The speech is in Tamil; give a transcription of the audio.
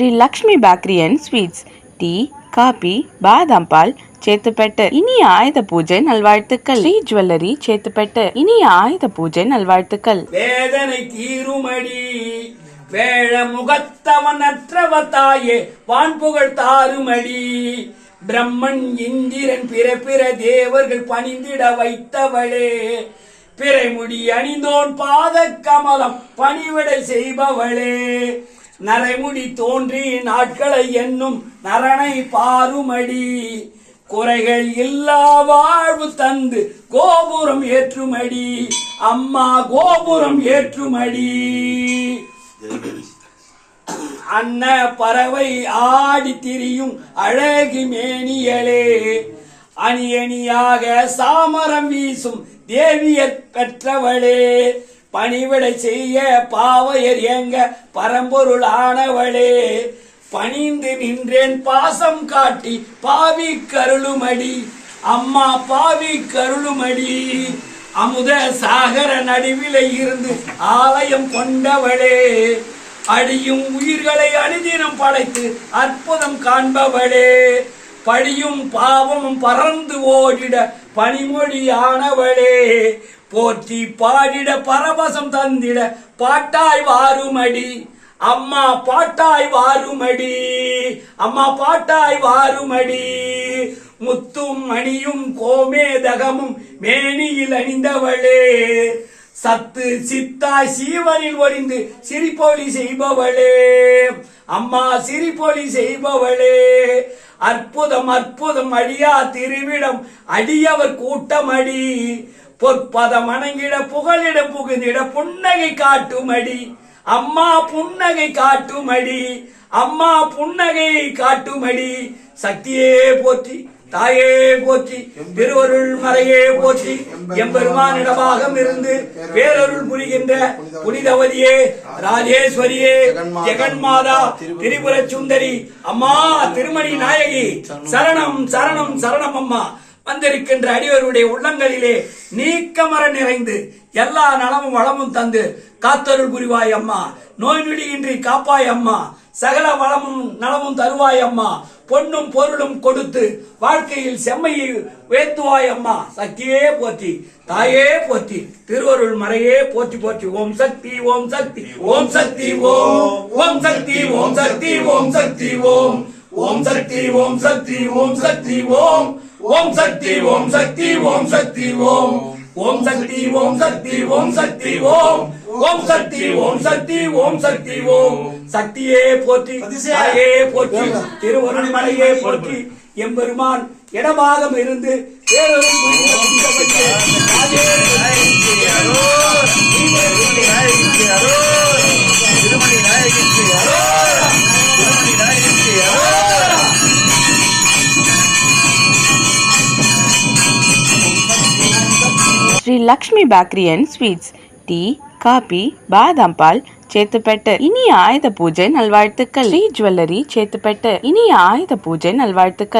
Sri Lakshmi bakery and sweets. Tea coffee பாதாம் பால் சேத்துப்பட்டு. இனிய ஆயுத பூஜை நல்வாழ்த்துக்கள். ஸ்ரீ ஜுவல்லரி சேத்துப்பட்டு. இனிய ஆயுத பூஜை நல்வாழ்த்துக்கள். வேதனை தீருமடி. வேழ முகத்தவனற்றவ தாயே வான்புகழ் தாருமடி. பிரம்மன் இந்திரன் பிற பிற தேவர்கள் பணிந்திட வைத்தவளே. பிறைமுடி அணிந்தோன் பாத கமலம் பணிவிடை செய்பவளே. நரைமுடி தோன்றி நாட்களை என்னும் நரனை பாருமடி. குறைகள் இல்லா வாழ்வு தந்து கோபுரம் ஏற்றுமடி. அம்மா கோபுரம் ஏற்றுமடி. அன்ன பறவை ஆடி திரியும் அழகி மேனியலே. அணி அணியாக சாமரம் வீசும் தேவியற் பெற்றவளே பணிவிடை செய்ய பாவையர் எங்க பரம்பொருள் ஆனவளே பணிந்து நின்றேன் பாசம் காட்டி பாவி கருளுமடி. அம்மா பாவி கருளுமடி. அமுத சாகர நடுவிலே இருந்து ஆலயம் கொண்டவளே. அடியும் உயிர்களை அனுதினம் படைத்து அற்புதம் காண்பவளே. பழியும் பாவமும் பறந்து ஓடிட பனிமொழியானவளே. போற்றி பாடிட பரவசம் தந்திட பாட்டாய் வாருமடி. அம்மா பாட்டாய் வாருமடி. அம்மா பாட்டாய் வாருமடி. முத்தும் மணியும் கோமேதகமும் மேனியில் அணிந்தவளே. சத்து சித்தாய் சீவனில் ஒளிந்து சிரிப்பொலி செய்பவளே. அம்மா சிரிப்பொலி செய்பவளே. அற்புதம் அற்புதம் அடியா திருவிடம் அடியவர் கூட்டமடி. பொற்பதம் அணங்கிட புகழிட புகுந்திட புன்னகை காட்டும் அடி அம்மா புன்னகை காட்டும் அடி அம்மா புன்னகை காட்டுமடி. சக்தியே போற்றி. தாயே போற்றி திருவருள் மறையே போற்றி எம்பெருமானிடமாக இருந்து பேரருள் புரிகின்ற புனிதவதியே ராஜேஸ்வரியே ஜெகன்மாதா திரிபுர சுந்தரி அம்மா திருமணி நாயகி சரணம் சரணம் சரணம் அம்மா. வந்திருக்கின்ற அடியவருடைய உள்ளங்களிலே நீக்கமர நிறைந்து எல்லா நலமும் வளமும் தந்து காத்தருள் புரிவாய் அம்மா. நோய் நொடியின்றி காப்பாய் அம்மா. சகல வளமும் நலமும் தருவாய் அம்மா பொன்னும் பொருளும் கொடுத்து வாழ்க்கையில் செம்மையை உயர்த்துவாய் அம்மா சக்தியே போற்றி தாயே போற்றி திருவருள் மறையே போற்றி போற்றி ஓம் சக்தி ஓம் சக்தி ஓம் சக்தி ஓம் ஓம் சக்தி ஓம் சக்தி ஓம் சக்தி ஓம் ஓம் சக்தி ஓம் சக்தி ஓம் சக்தி ஓம் ஓம் சக்தி ஓம் சக்தி ஓம் சக்தி ஓம் ஓம் சக்தி ஓம் சக்தி ஓம் சக்தி ஓம் ஓம் சக்தி ஓம் சக்தி ஓம் சக்தி ஓம் சக்தியே போற்றி தாயே போற்றி திருவருள் மலையே போற்றி. எம்பெருமான் இடபாகம் இருந்து பேரொருள் புரிந்த ராஜே. திருமணி நாயகிக்கு திருமணி நாயகிக்கு Sri Lakshmi bakery and sweets tea coffee பாதாம் பால் சேத்துப்பட்டு. இனிய ஆயுத பூஜை நல்வாழ்த்துக்கள். ஸ்ரீ ஜுவல்லரி சேத்துப்பட்டு. இனிய ஆயுத பூஜை நல்வாழ்த்துக்கள்.